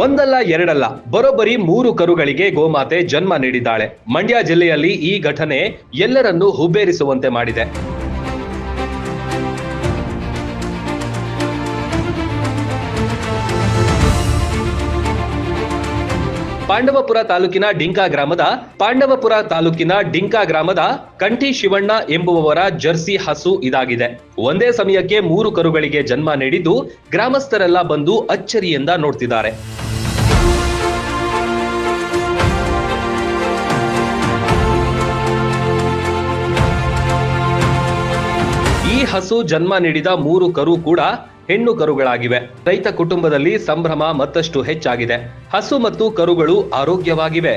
ಒಂದಲ್ಲ ಎರಡಲ್ಲ, ಬರೋಬ್ಬರಿ ಮೂರು ಕರುಗಳಿಗೆ ಗೋಮಾತೆ ಜನ್ಮ ನೀಡಿದ್ದಾಳೆ. ಮಂಡ್ಯ ಜಿಲ್ಲೆಯಲ್ಲಿ ಈ ಘಟನೆ ಎಲ್ಲರನ್ನೂ ಹುಬ್ಬೇರಿಸುವಂತೆ ಮಾಡಿದೆ. ಪಾಂಡವಪುರ ತಾಲೂಕಿನ ಡಿಂಕಾ ಗ್ರಾಮದ, ಪಾಂಡವಪುರ ತಾಲೂಕಿನ ಡಿಂಕಾ ಗ್ರಾಮದ ಕಂಠಿ ಶಿವಣ್ಣ ಎಂಬುವವರ ಜರ್ಸಿ ಹಸು ಇದಾಗಿದೆ. ಒಂದೇ ಸಮಯಕ್ಕೆ ಮೂರು ಕರುಗಳಿಗೆ ಜನ್ಮ ನೀಡಿದ್ದು, ಗ್ರಾಮಸ್ಥರೆಲ್ಲ ಬಂದು ಅಚ್ಚರಿಯಿಂದ ನೋಡ್ತಿದ್ದಾರೆ. ಈ ಹಸು ಜನ್ಮ ನೀಡಿದ ಮೂರು ಕರು ಕೂಡ ಹೆಣ್ಣು ಕರುಗಳಾಗಿವೆ. ರೈತ ಕುಟುಂಬದಲ್ಲಿ ಸಂಭ್ರಮ ಮತ್ತಷ್ಟು ಹೆಚ್ಚಾಗಿದೆ. ಹಸು ಮತ್ತು ಕರುಗಳು ಆರೋಗ್ಯವಾಗಿವೆ.